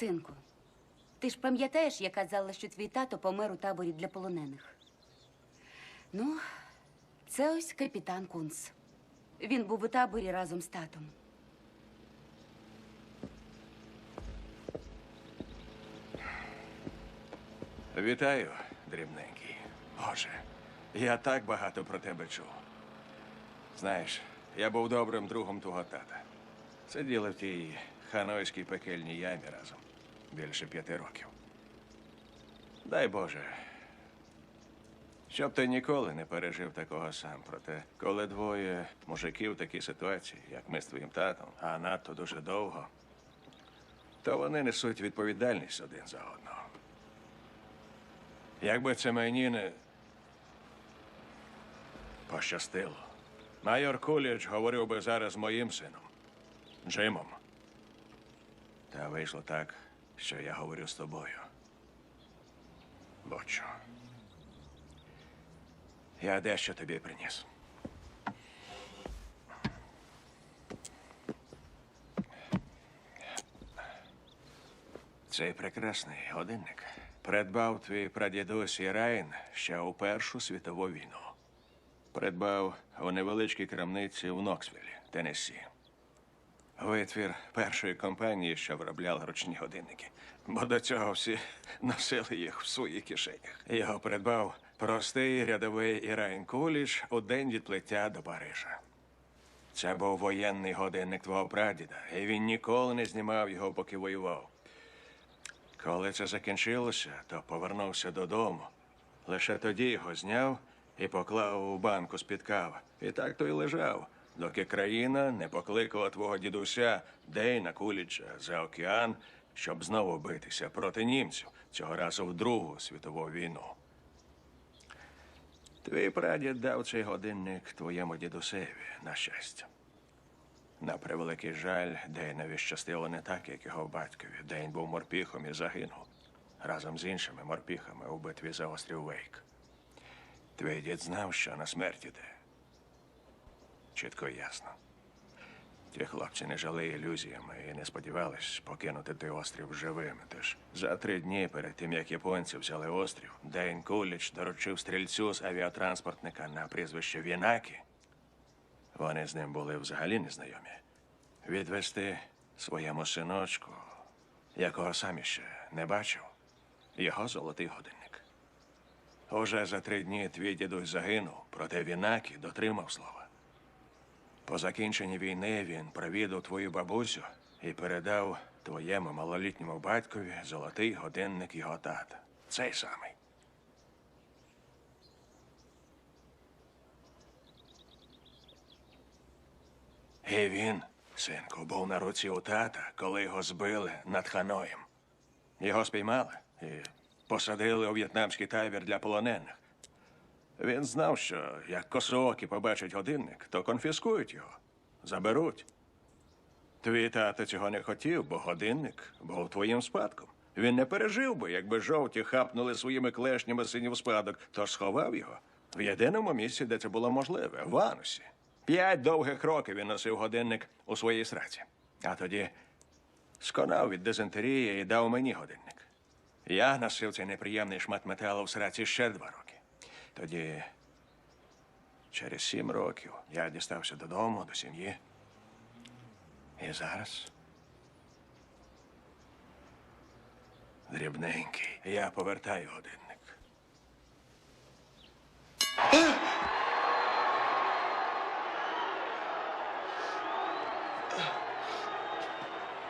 Синку, ти ж пам'ятаєш, я казала, що твій тато помер у таборі для полонених. Ну, це ось капітан Кунц. Він був у таборі разом з татом. Вітаю, дрібненький. Боже, я так багато про тебе чув. Знаєш, я був добрим другом твого тата. Сиділи в тій ханойській пекельній ямі разом більше п'яти років. Дай Боже, щоб ти ніколи не пережив такого сам. Проте, коли двоє мужиків в такій ситуації, як ми з твоїм татом, а надто дуже довго, то вони несуть відповідальність один за одного. Якби це мені не пощастило. Майор Куліч говорив би зараз з моїм сином, Джимом. Та вийшло так, що я говорю з тобою. Бочо. Я дещо тобі приніс. Цей прекрасний годинник придбав твій прадідусь Ірайн ще у Першу світову війну. Придбав у невеличкій крамниці в Ноксвілі, Теннессі. Витвір першої компанії, що виробляла ручні годинники, бо до цього всі носили їх в своїх кишенях. Його придбав простий рядовий Ірайн Куліч у день відплиття до Парижа. Це був воєнний годинник твого прадіда, і він ніколи не знімав його, поки воював. Коли це закінчилося, то повернувся додому. Лише тоді його зняв і поклав у банку з-під кави. І так то й лежав, доки країна не покликала твого дідуся Дейна Куліча за океан, щоб знову битися проти німців, цього разу в Другу світову війну. Твій прадід дав цей годинник твоєму дідусеві, на щастя. На превеликий жаль, Дейнові щастило не так, як його батькові. Дейн був морпіхом і загинув разом з іншими морпіхами у битві за острів Вейк. Твій дід знав, що на смерть іде. Чітко і ясно. Ті хлопці не жили ілюзіями і не сподівались покинути той острів живим. Тож за три дні перед тим, як японці взяли острів, Дейн Куліч доручив стрільцю з авіатранспортника на прізвище Вінакі вони з ним були взагалі незнайомі. Відвести своєму синочку, якого сам іще не бачив, його золотий годинник. Уже за три дні твій дідусь загинув, проте Вінакі дотримав слова. По закінченні війни він провідав твою бабусю і передав твоєму малолітньому батькові золотий годинник його тата. Цей самий. І він, синку, був на руці у тата, коли його збили над Ханоєм. Його спіймали і посадили у в'єтнамський табір для полонених. Він знав, що як косоокі побачать годинник, то конфіскують його, заберуть. Твій тато цього не хотів, бо годинник був твоїм спадком. Він не пережив би, якби жовті хапнули своїми клешнями синів спадок, тож сховав його в єдиному місці, де це було можливе в Анусі. П'ять довгих років він носив годинник у своїй сраці. А тоді сконав від дизентерії і дав мені годинник. Я носив цей неприємний шмат металу в сраці ще два роки. Тоді, через сім років, я дістався додому, до сім'ї. І зараз. Дрібненький, я повертаю годинник.